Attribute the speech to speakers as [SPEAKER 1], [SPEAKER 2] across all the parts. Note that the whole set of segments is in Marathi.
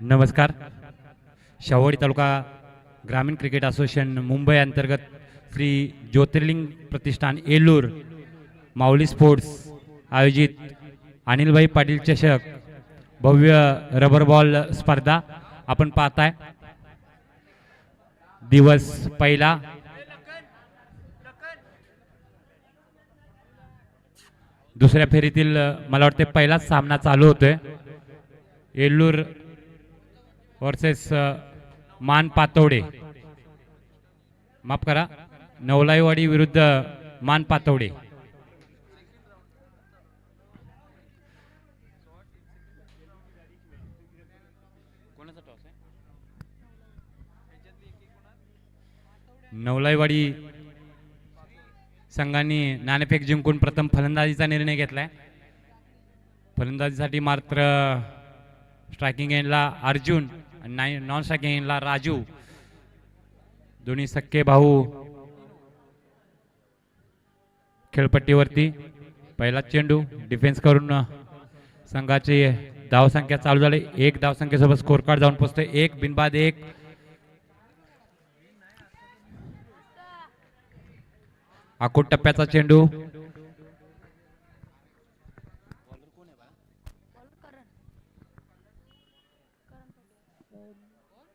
[SPEAKER 1] नमस्कार. शाहवाडी तालुका ग्रामीण क्रिकेट असोसिएशन मुंबई अंतर्गत श्री ज्योतिर्लिंग प्रतिष्ठान येल्लूर माऊली स्पोर्ट्स आयोजित अनिलभाई पाटील चषक भव्य रबर बॉल स्पर्धा आपण पाहताय. दिवस पहिला. दुसऱ्या फेरीतील मला वाटते पहिलाच सामना चालू होतोय. येल्लूर वर्सेस मान पातवडे माफ करा नवलाईवाडी विरुद्ध मान पातवडे नवलाईवाडी संघाने नाणेफेक जिंकून प्रथम फलंदाजीचा निर्णय घेतलाय. फलंदाजीसाठी मात्र स्ट्रायकिंग एंडला अर्जुन नाही नॉन सेकंडला राजू. दोन्ही सक्के भाऊ. खेळपट्टीवरती. पहिला चेंडू डिफेन्स करून संघाची धावसंख्या चालू झाली. एक धावसंख्येसोबत स्कोर कार्ड जाऊन पोहोचतोय एक बिनबाद एक. आखूट टप्प्याचा चेंडू.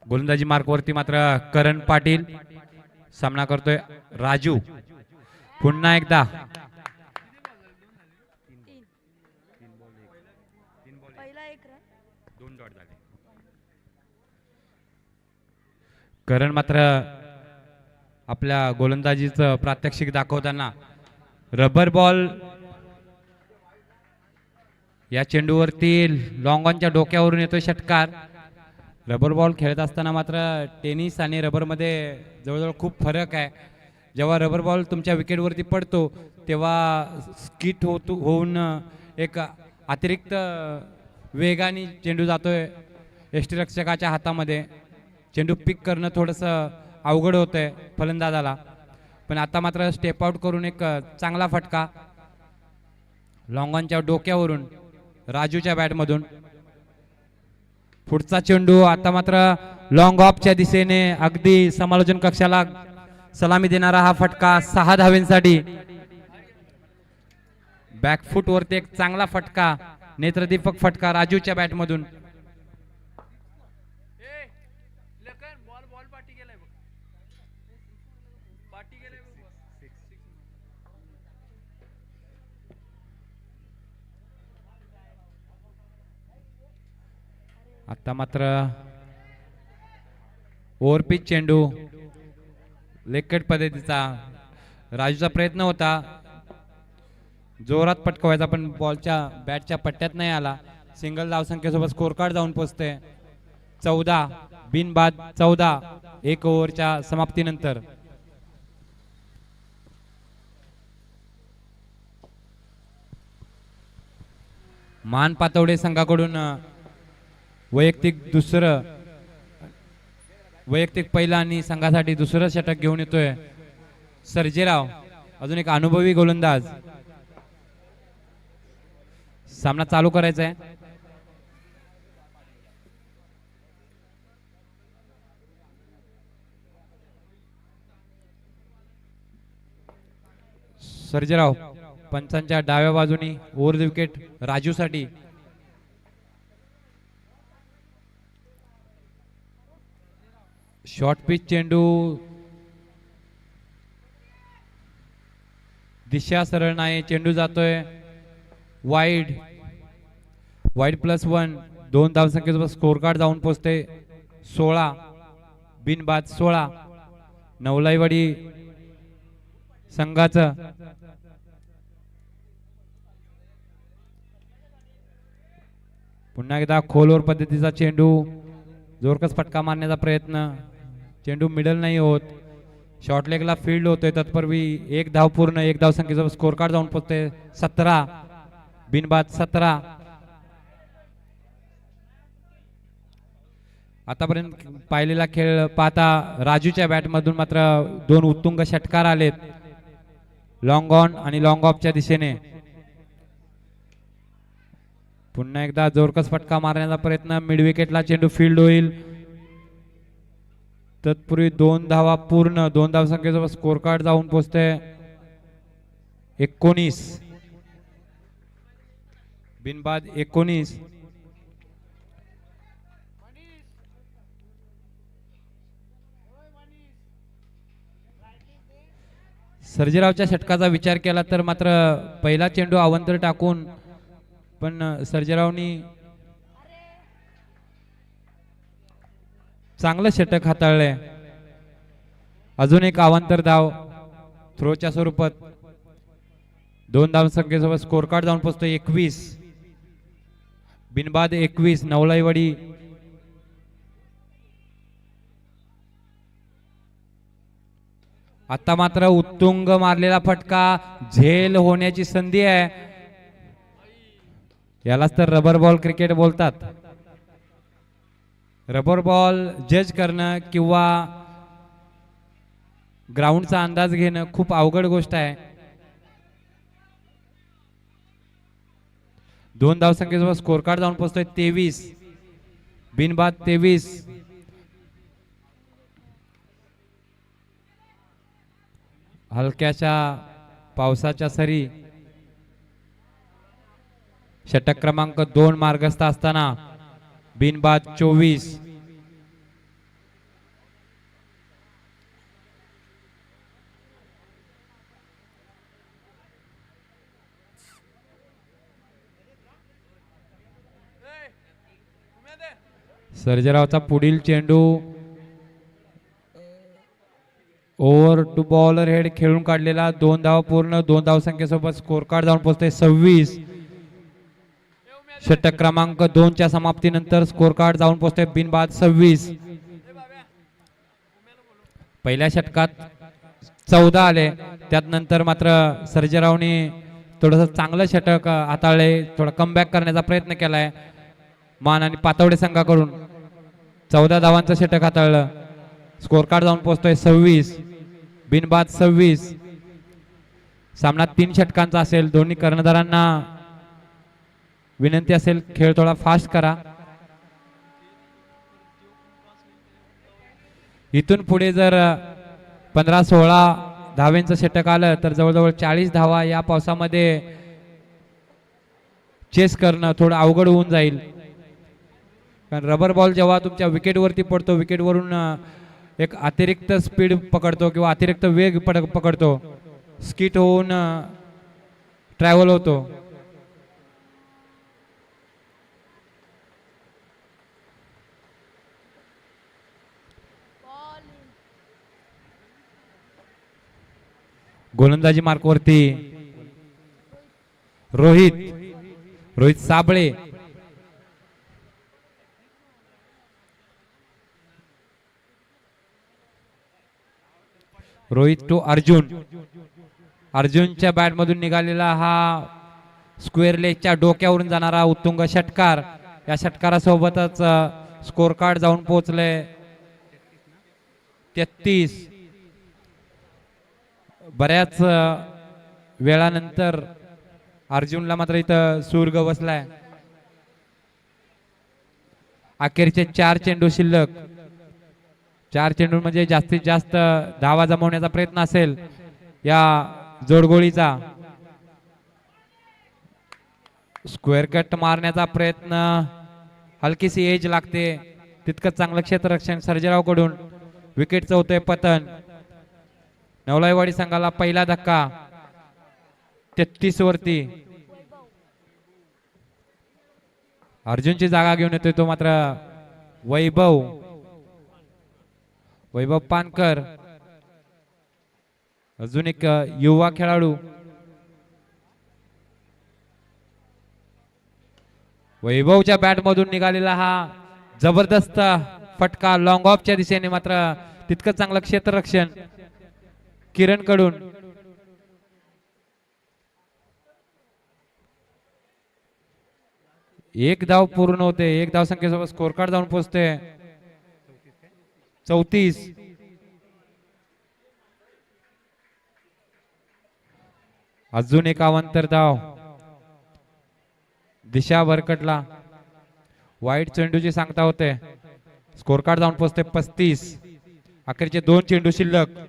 [SPEAKER 1] गोलंदाजी मार्कवरती मात्र करण पाटील सामना करतोय राजू. पुन्हा एकदा.
[SPEAKER 2] पहिला एक रन.
[SPEAKER 1] करण मात्र आपल्या गोलंदाजीचं प्रात्यक्षिक दाखवताना रबर बॉल या चेंडूवरती लॉंग ऑनच्या डोक्यावरून येतोय षटकार. रबर बॉल खेळत असताना मात्र टेनिस आणि रबरमध्ये जवळजवळ खूप फरक आहे. जेव्हा रबर बॉल तुमच्या विकेटवरती पडतो तेव्हा स्किट होतो होऊन एक अतिरिक्त वेगाने चेंडू जातोय यष्टीरक्षकाच्या हातामध्ये. चेंडू पिक करणं थोडंसं अवघड होतं आहे फलंदाजाला. पण आता मात्र स्टेप आउट करून एक चांगला फटका. लॉंगॉनच्या डोक्यावरून राजूच्या बॅटमधून पुढचा चेंडू आता मात्र लॉंग ऑफच्या दिशेने अगदी समालोचन कक्षाला सलामी देणारा हा फटका सहा धावेंसाठी. बॅकफूट वरती एक चांगला फटका नेत्रदीपक फटका राजूच्या बॅटमधून आता मात्र ओव्हरपीच चेंडू लेकट पद्धतीचा राजूचा प्रयत्न होता. जोरात पटकवायचा पण बॉलच्या बॅटच्या पट्ट्यात नाही आला. सिंगल धावसंख्येसोबत स्कोर कार्ड जाऊन पोचते. चौदा बिनबाद चौदा एक ओव्हरच्या समाप्तीनंतर. मान पातवडे संघाकडून वैयक्तिक दुसरं वैयक्तिक पहिला आणि संघासाठी दुसरं षटक घेऊन येतोय सर्जेराव. अजून एक अनुभवी गोलंदाज. सामना चालू करायचा आहे. सर्जेराव पंचांच्या डाव्या बाजूनी ओव्हर द विकेट राजूसाठी. शॉर्ट पिच चेंडू. दिशा सरळ नाही चेंडू जातोय. वाईड वाईड प्लस वन दोन धावसंख्येसोबत स्कोर कार्ड जाऊन पोचते. सोळा. बिनबाद सोळा. नवलाईवाडी संघाचं. पुन्हा एकदा खोलवर पद्धतीचा चेंडू. जोरकस फटका मारण्याचा प्रयत्न. चेंडू मिडल नाही होत. शॉर्ट लेगला फील्ड होतोय तत्पूर्वी एक धाव पूर्ण एक धाव संख्येचा स्कोर कार्ड जाऊन पोचते. सतरा. बिनबाद सतरा. आतापर्यंत पाहिलेला खेळ पाहता राजूच्या बॅटमधून मात्र दोन उत्तुंग षटकार आलेत. लॉंग ऑन आणि लॉंग ऑफच्या दिशेने. पुन्हा एकदा जोरकस फटका मारण्याचा प्रयत्न. मिड विकेटला चेंडू फील्ड होईल. तत्पूर्वी दोन धावा पूर्ण दोन धाव संख्येसोबत स्कोर कार्ड जाऊन पोचते. एकोणीस. बिनबाद एकोणीस. सर्जीरावच्या षटकाचा विचार केला तर मात्र पहिला चेंडू अवंतर टाकून पण सर्जीरावनी चांगलं षटक हाताळलंय अजून एक अवांतर धाव थ्रोच्या स्वरूपात. दोन धाव संख्येसोबत स्कोर कार्ड जाऊन पोचतो एकवीस. बिनबाद एकवीस नवलाईवाडी आता मात्र उत्तुंग मारलेला फटका झेल होण्याची संधी आहे. यालाच तर रबर बॉल क्रिकेट बोलतात. रबर बॉल जज करणं किंवा ग्राउंडचा अंदाज घेणं खूप अवघड गोष्ट आहे. दोन धावसंख्येसोबत स्कोर कार्ड जाऊन पोहोचतोय तेवीस. बिनबाद तेवीस. हलक्याच्या पावसाच्या सरी. षटक क्रमांक दोन मार्गस्थ असताना बिनबाद चोवीस. सर्जरावचा पुढील चेंडू. ओव्हर टू बॉलर हेड खेळून काढलेला. दोन धाव पूर्ण. दोन धाव संख्येसोबत स्कोर कार्ड जाऊन पोहोचते. सव्वीस. षटक क्रमांक दोनच्या समाप्तीनंतर स्कोर कार्ड जाऊन पोहोचते बिनबाद सव्वीस. पहिल्या षटकात चौदा आले. त्यात नंतर मात्र सर्जेरावने थोडंसं चांगलं षटक हाताळले. थोडा कमबॅक करण्याचा प्रयत्न केलाय. मान आणि पातवडे संघाकडून. चौदा धावांचं षटक हाताळलं. स्कोर कार्ड जाऊन पोहोचतोय सव्वीस. बिनबाद सव्वीस. सामना तीन षटकांचा असेल. दोन्ही कर्णधारांना विनंती असेल खेळ थोडा फास्ट करा. इथून पुढे जर पंधरा सोळा धावेंचं षटक आलं तर जवळजवळ चाळीस धावा या पावसामध्ये चेस करणं थोडं अवघड होऊन जाईल. कारण रबर बॉल जेव्हा तुमच्या विकेटवरती पडतो विकेटवरून एक अतिरिक्त स्पीड पकडतो किंवा अतिरिक्त वेग पड पकडतो स्किट होऊन ट्रॅव्हल होतो
[SPEAKER 2] बॉल
[SPEAKER 1] गोलंदाजी मार्कवरती. रोहित रोहित साबळे. रोहित टू अर्जुन. अर्जुनच्या बॅट मधून निघालेला हा स्क्वेअर लेगच्या डोक्यावरून जाणारा उत्तुंग षटकार. या षटकारासोबतच स्कोर कार्ड जाऊन पोहोचले. तेहतीस. बऱ्याच वेळानंतर अर्जुनला मात्र इथं सूर्ग बसलाय. अखेरचे चार चेंडू शिल्लक. चार चेंडू म्हणजे जास्तीत जास्त धावा जमवण्याचा प्रयत्न असेल या जोडगोळीचा. स्क्वेअर कट मारण्याचा प्रयत्न हलकीशी एज लागते. तितकं चांगलं क्षेत्ररक्षण सर्जेरावकडून. विकेटचं होतंय पतन. नवलाईवाडी संघाला पहिला धक्का. तेहतीस वरती. अर्जुनची जागा घेऊन येतोय तो मात्र वैभव. वैभव पानकर. अजून एक युवा खेळाडू. वैभवच्या बॅट मधून निघालेला हा जबरदस्त फटका लॉंग ऑफच्या दिशेने मात्र तितकं चांगलं क्षेत्ररक्षण. किरणकडून एक धाव पूर्ण होते. एक धाव संख्येसोबत स्कोर कार्ड जाऊन पोहोचते चौतीस. अजून एक अवांतर धाव. दिशा वरकटला वाईट चेंडूची सांगता होते. स्कोर कार्ड जाऊन पोचते पस्तीस. अखेरचे दोन चेंडू शिल्लक.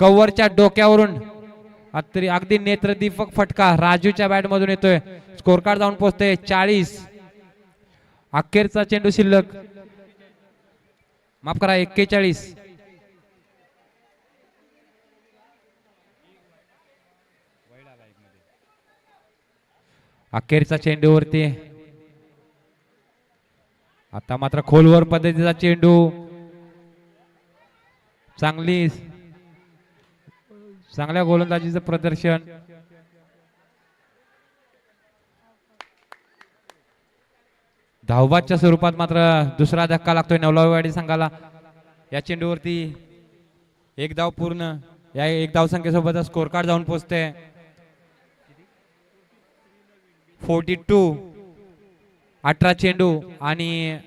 [SPEAKER 1] कव्वरच्या डोक्यावरून. तरी अगदी नेत्रदीपक फटका राजूच्या बॅट मधून येतोय. स्कोर कार्ड जाऊन पोहोचतोय चाळीस. अखेरचा चेंडू शिल्लक. माफ करा एक्केचाळीस. अखेरचा चेंडूवरती आता मात्र खोलवर पद्धतीचा चेंडू. चांगली चांगल्या गोलंदाजीचं प्रदर्शन. धावबादच्या स्वरूपात मात्र दुसरा धक्का लागतोय नवलावाडी संघाला. या चेंडूवरती एक धाव पूर्ण. या एक धाव संख्येसोबत स्कोर कार्ड जाऊन पोचते. फोर्टी टू अठरा चेंडू आणि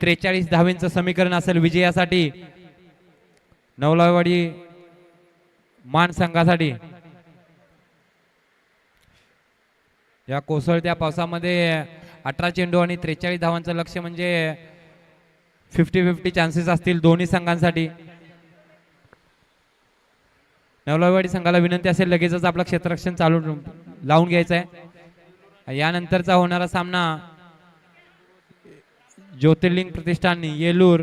[SPEAKER 1] त्रेचाळीस धावेंचं समीकरण असेल विजयासाठी. नवलावाडी मान संघासाठी या कोसळत्या पावसामध्ये अठरा चेंडू आणि त्रेचाळीस धावांचं लक्ष म्हणजे फिफ्टी फिफ्टी चान्सेस असतील दोन्ही संघांसाठी. नवलावाडी संघाला विनंती असेल लगेचच आपलं क्षेत्ररक्षण चालू लावून घ्यायचं आहे. यानंतरचा होणारा सामना ज्योतिर्लिंग प्रतिष्ठान येलूर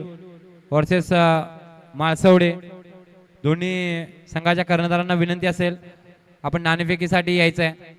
[SPEAKER 1] वर्सेस माळसवडे. दोन्ही संघाच्या कर्णधारांना विनंती असेल. आपण नाणेफेकीसाठी यायचं आहे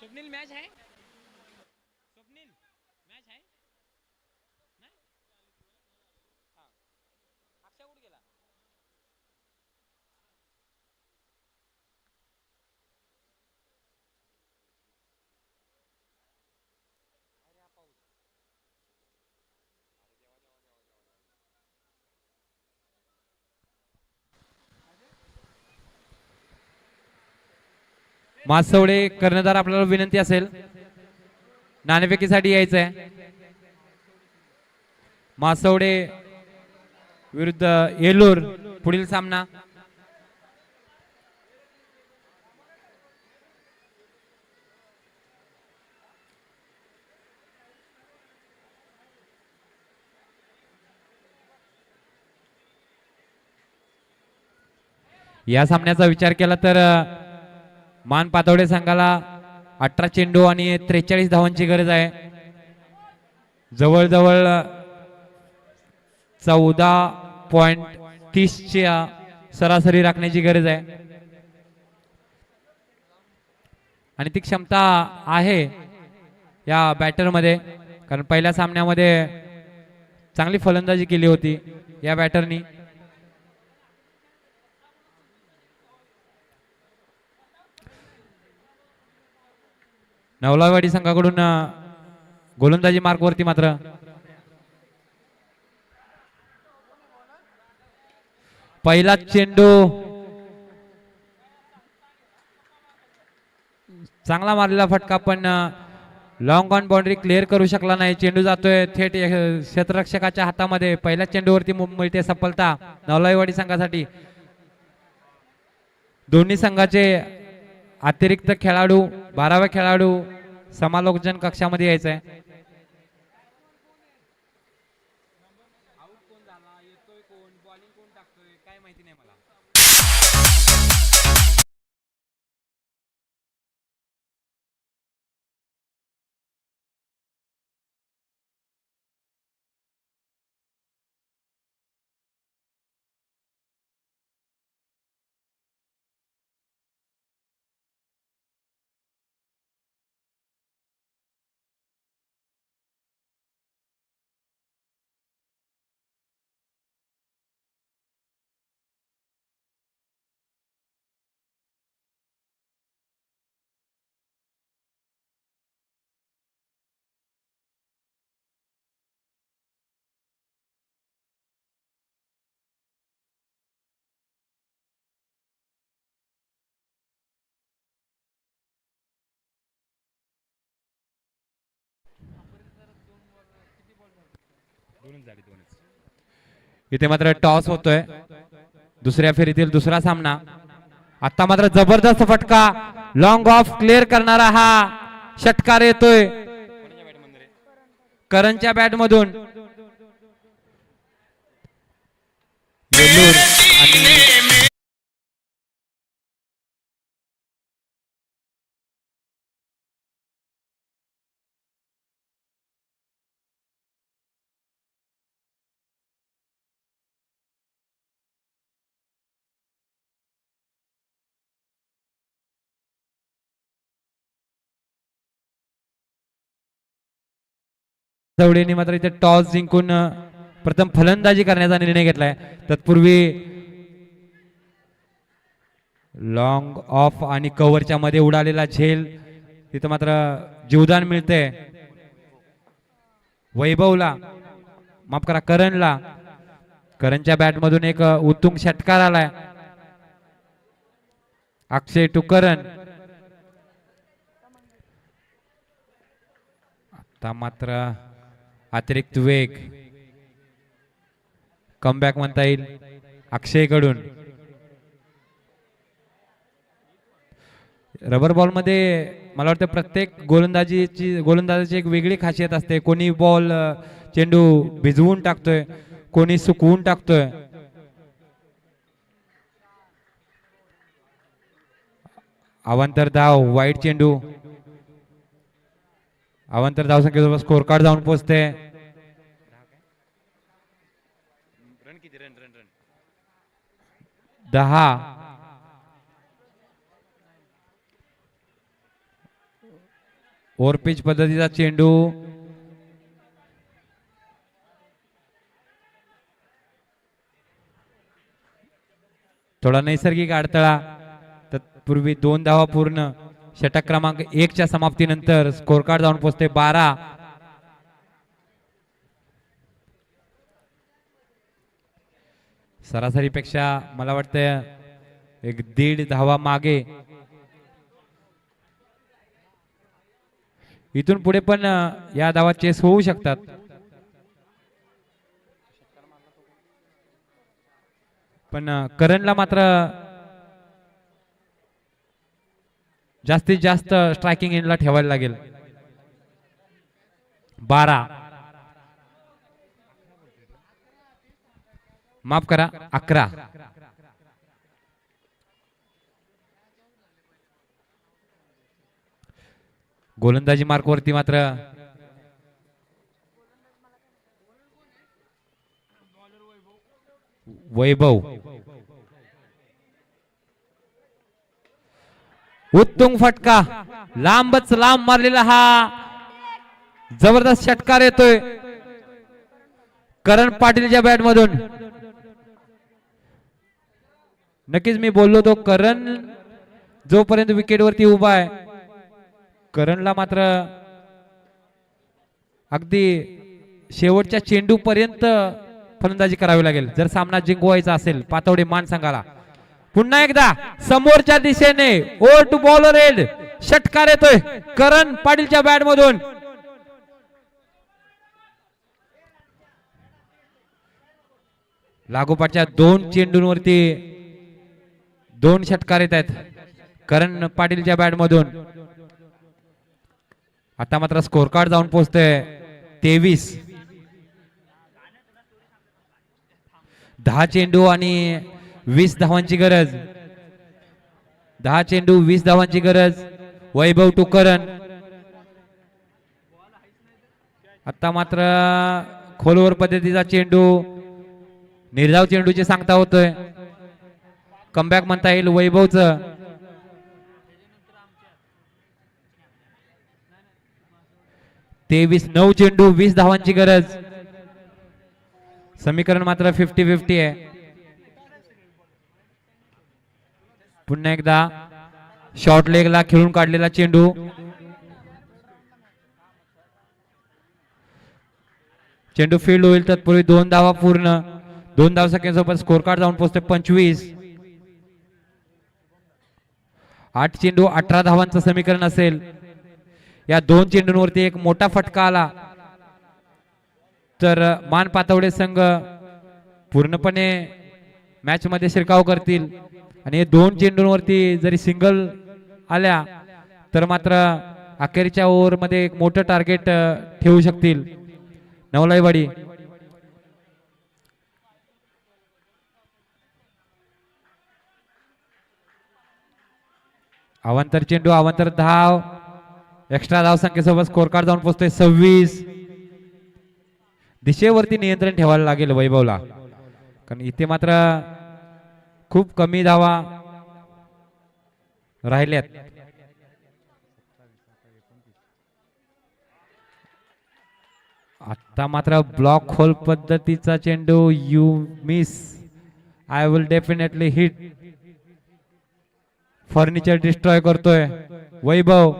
[SPEAKER 3] स्वप्नील मॅच आहे स्वप्नील मॅच आहे नाही हा. अक्षय कुठे गेला अरे हा पाऊस
[SPEAKER 1] मासवडे कर्णधार आपल्याला विनंती असेल. नाणेफेकीसाठी यायचं आहे मासवडे विरुद्ध येलूर पुढील सामना. या सामन्याचा विचार केला तर मान पातवडे संघाला अठरा चेंडू आणि त्रेचाळीस धावांची गरज आहे. जवळजवळ चौदा पॉइंट तीसच्या सरासरी राखण्याची गरज आहे. आणि ती क्षमता आहे या बॅटरमध्ये कारण पहिल्या सामन्यामध्ये चांगली फलंदाजी केली होती या बॅटरनी. नवलावाडी संघाकडून गोलंदाजी गोलंदाजी मार्कवरती मात्र. पहिला चेंडू. चांगला मारलेला फटका पण लॉंग ऑन बाउंड्री क्लिअर करू शकला नाही. चेंडू जातोय थेट क्षेत्ररक्षकाच्या हातामध्ये. पहिल्या चेंडूवरती मिळते सफलता नवलाईवाडी संघासाठी. दोन्ही संघाचे अतिरिक्त खेळाडू बारावा खेळाडू समालोचन कक्षामध्ये यायचं आहे इथे मात्र टॉस होतोय. दुसऱ्या फेरीतील दुसरा सामना. आता मात्र जबरदस्त फटका. लॉंग ऑफ क्लिअर करणारा हा षटकार येतोय. करणच्या बॅट मधून. चवडेंनी मात्र इथे टॉस जिंकून प्रथम फलंदाजी करण्याचा निर्णय घेतलाय. तत्पूर्वी लॉंग ऑफ आणि कव्हरच्या मध्ये उडालेला झेल तिथं मात्र जीवदान मिळते वैभवला माफ करा करणला. करणच्या बॅट मधून एक उत्तुंग षटकार आलाय. अक्षय टू करण आता मात्र अतिरिक्त वेग. कमबॅक म्हणता येईल अक्षयकडून. रबर बॉलमध्ये मला वाटतं प्रत्येक गोलंदाजीची गोलंदाजाची एक वेगळी खासियत असते. कोणी बॉल चेंडू भिजवून टाकतोय कोणी सुकवून टाकतोय. अवांतर धाव वाईट चेंडू. अवंतर धाव संख्येसोबत स्कोर कार्ड जाऊन पोहोचते दहा. ओव्हरपिच पद्धतीचा चेंडू. थोडा नैसर्गिक अडथळा. तत्पूर्वी दोन धावा पूर्ण. षटक क्रमांक एकच्या समाप्तीनंतर स्कोर कार्ड जाऊन पोहोचते बारा. सरासरीपेक्षा मला वाटतं एक दीड धावा मागे. इथून पुढे पण या धावा चेस होऊ शकतात. पण करणला मात्र जास्तीत जास्त स्ट्रायकिंग एंडला ठेवायला लागेल. बारा. माफ करा अकरा. गोलंदाजी मार्कवरती मात्र. वैभव. उत्तुंग फटका. लांबच लांब मारलेला हा. जबरदस्त षटकार येतोय. करण पाटीलच्या बॅट मधून नक्कीच मी बोललो तो करण जोपर्यंत विकेटवरती उभा आहे करणला मात्र अगदी शेवटच्या चेंडू पर्यंत फलंदाजी करावी लागेल. जर सामना जिंकवायचा असेल पातवडे मान सांगाला पुन्हा एकदा समोरच्या दिशेने ओव्हर टू बॉलर रेड षटकार येतोय. करण पाटीलच्या बॅट मधून लागोपाठच्या दोन चेंडूंवरती दोन षटकार येत आहेत. करण पाटीलच्या बॅट मधून आता मात्र स्कोर कार्ड जाऊन पोहोचतोय. तेवीस. दहा चेंडू आणि वीस धावांची गरज. दहा चेंडू वीस धावांची गरज. वैभव टू करण आता मात्र खोलवर पद्धतीचा चेंडू निर्धाव चेंडूचे सांगता होतोय. कमबॅक म्हणता येईल वैभवचं. तेवीस नऊ चेंडू वीस धावांची गरज. समीकरण मात्र फिफ्टी फिफ्टी आहे. पुन्हा एकदा शॉर्ट लेगला खेळून काढलेला चेंडू. चेंडू फील्ड होईल तत्पूर्वी दोन धावा पूर्ण. दोन धाव सेकंदासोबत स्कोर कार्ड जाऊन पोहोचते पंचवीस. आठ चेंडू अठरा धावांचं समीकरण असेल. या दोन चेंडूंवरती एक मोठा फटका आला. तर मान पातवडे संघ पूर्णपणे मॅच मध्ये शिरकाव करतील. आणि हे दोन चेंडूंवरती जरी सिंगल आल्या तर मात्र अखेरच्या ओव्हरमध्ये एक मोठं टार्गेट ठेवू शकतील नवलाईवाडी. अवांतर चेंडू अवांतर धाव. एक्स्ट्रा धाव संख्येसोबत स्कोर कार्ड जाऊन पोहोचतोय सव्वीस. दिशेवरती नियंत्रण ठेवायला लागेल वैभवला. कारण इथे मात्र खूप कमी धावा राहिल्यात. आता मात्र ब्लॉक होल पद्धतीचा चेंडू you miss. I will definitely hit furniture destroy करतोय. वैभव.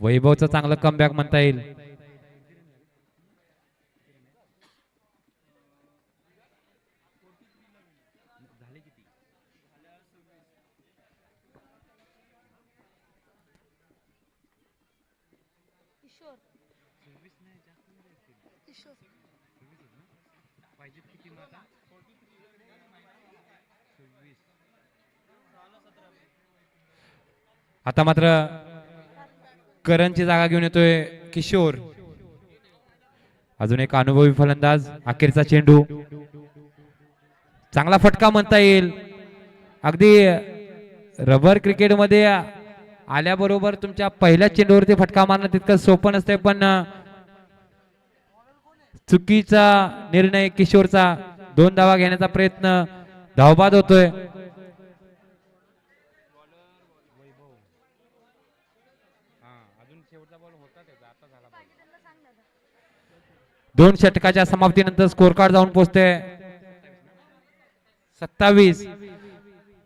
[SPEAKER 1] वैभवचं चांगलं कमबॅक म्हणता येईल. आता मात्र करणची जागा घेऊन येतोय किशोर. अजून एक अनुभवी फलंदाज अखेरचा चेंडू. चांगला फटका म्हणता येईल. अगदी रबर क्रिकेटमध्ये आल्याबरोबर तुमच्या पहिल्या चेंडूवरती फटका मारणं तितकं सोपं नसतंय पण चुकीचा निर्णय किशोरचा. दोन धावा घेण्याचा प्रयत्न धावबाद होतोय. दोन षटकाच्या समाप्तीनंतर स्कोर कार्ड जाऊन पोहोचते सत्तावीस.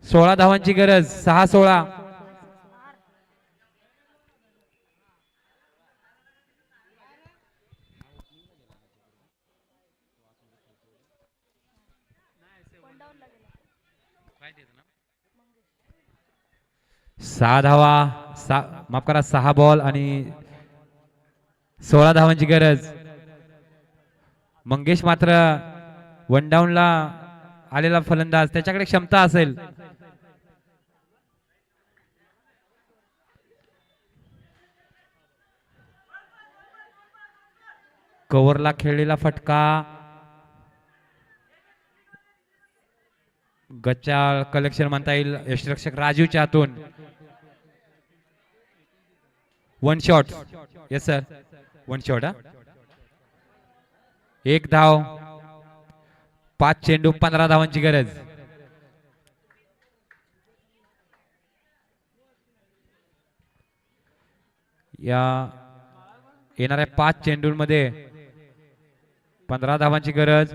[SPEAKER 1] सोळा धावांची गरज सहा सोळा. सहा धावा सा माफ करा सहा बॉल आणि सोळा धावांची गरज. मंगेश मात्र वन डाऊनला आलेला फलंदाज. त्याच्याकडे क्षमता असेल. कव्हरला खेळलेला फटका. गच्चा कलेक्शन म्हणता येईल यशरक्षक राजूच्या हातून. One shot yes sir one shot हा एक धाव. पाच चेंडू पंधरा धावांची गरज. या येणाऱ्या पाच चेंडूंमध्ये पंधरा धावांची गरज.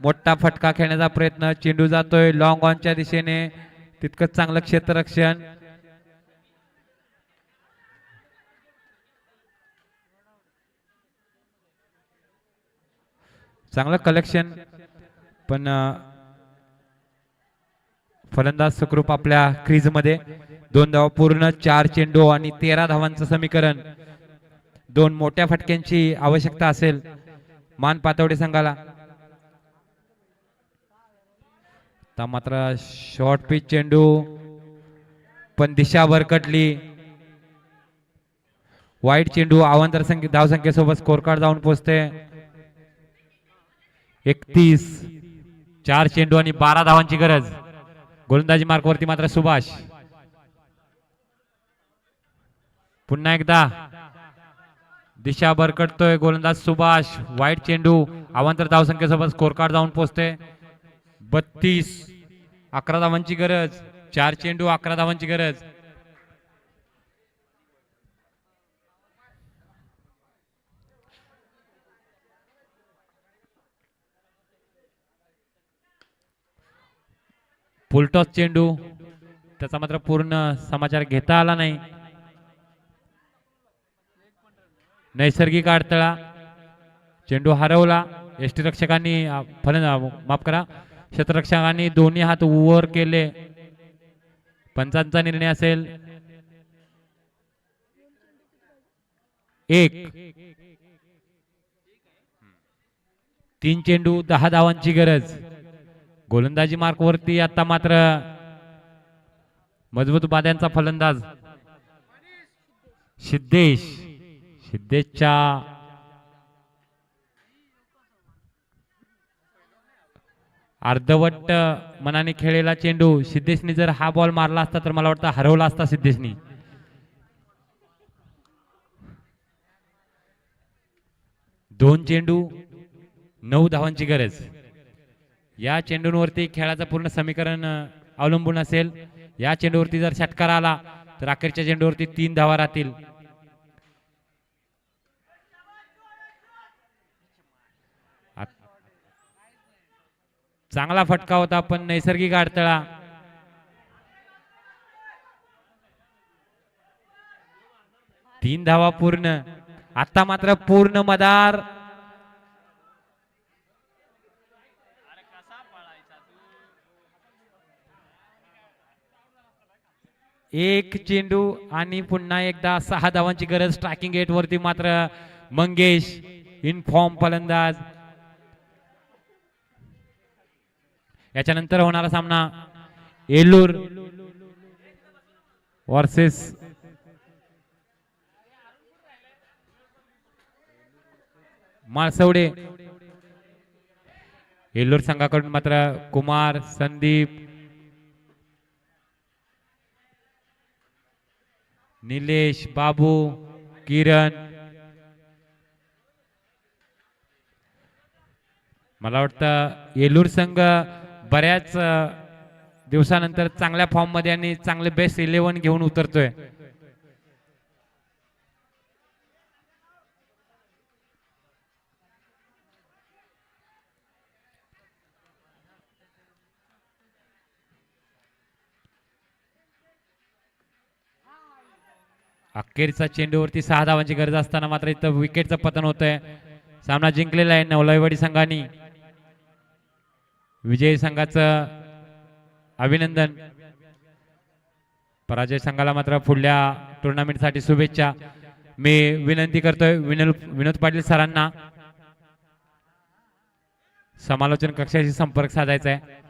[SPEAKER 1] मोठा फटका खेळण्याचा प्रयत्न. चेंडू जातोय लॉंग ऑनच्या दिशेने. तितकंच चांगलं क्षेत्ररक्षण. चांगलं कलेक्शन पण फलंदाज सुखरूप आपल्या क्रीजमध्ये दोन धावा पूर्ण चार चेंडू आणि तेरा धावांचं समीकरण. दोन मोठ्या फटक्यांची आवश्यकता असेल. मान पातवडे संघाला आता मात्र शॉर्ट पिच चेंडू. पण दिशा वरकटली. वाईट चेंडू आवांतर संख्ये धावसंख्येसोबत स्कोर कार्ड जाऊन पोहोचते एकतीस चार चेंडू आणि बारा धावांची गरज. गोलंदाजी मार्कवरती मात्र सुभाष. पुन्हा एकदा. दिशा बरकटतोय गोलंदाज सुभाष. वाईट चेंडू. अवांतर धावसंख्येसोबत स्कोर कार्ड जाऊन पोहोचते बत्तीस अकरा धावांची गरज. चार चेंडू अकरा धावांची गरज. फुलटॉस चेंडू. त्याचा मात्र पूर्ण समाचार घेता आला नाही. नैसर्गिक अडथळा. चेंडू हरवला. एसटी रक्षकांनी फलंदा माफ करा. क्षेत्ररक्षकांनी दोन्ही हात वर केले. पंचांचा निर्णय असेल. एक. तीन चेंडू दहा धावांची गरज. गोलंदाजी मार्क वरती आता मात्र मजबूत बाद्यांचा फलंदाज सिद्धेश. सिद्धेशच्या अर्धवट मनाने खेळलेला चेंडू सिद्धेशनी जर हा बॉल मारला असता तर मला वाटतं हरवला असता सिद्धेशनी. दोन चेंडू नऊ धावांची गरज. या चेंडूंवरती खेळाचं पूर्ण समीकरण अवलंबून असेल. या चेंडूवरती जर षटकार आला तर अखेरच्या चेंडूवरती तीन धावा राहतील. चांगला फटका होता पण नैसर्गिक अडथळा. तीन धावा पूर्ण. आता मात्र पूर्ण मदार. एक चेंडू आणि पुन्हा एकदा सहा धावांची गरज. ट्रॅकिंग गेट वरती मात्र मंगेश इन फॉर्म फलंदाज. याच्यानंतर होणारा सामना एलूर वर्सेस माळसवडे. येल्लोर संघाकडून मात्र कुमार संदीप निलेश बाबू किरण. मला वाटतं येलूर संघ बऱ्याच दिवसानंतर चांगल्या फॉर्ममध्ये आणि चांगले बेस्ट इलेव्हन घेऊन उतरतोय. अखेरचा चेंडूवरती सहा धावांची गरज असताना मात्र इथं विकेटचं पतन होतंय. सामना जिंकलेला आहे नवलाईवाडी संघाने. विजयी संघाचं अभिनंदन. पराजय संघाला मात्र पुढल्या टुर्नामेंटसाठी शुभेच्छा. मी विनंती करतोय विनोद विनोद पाटील सरांना. समालोचन कक्षाशी संपर्क साधायचा आहे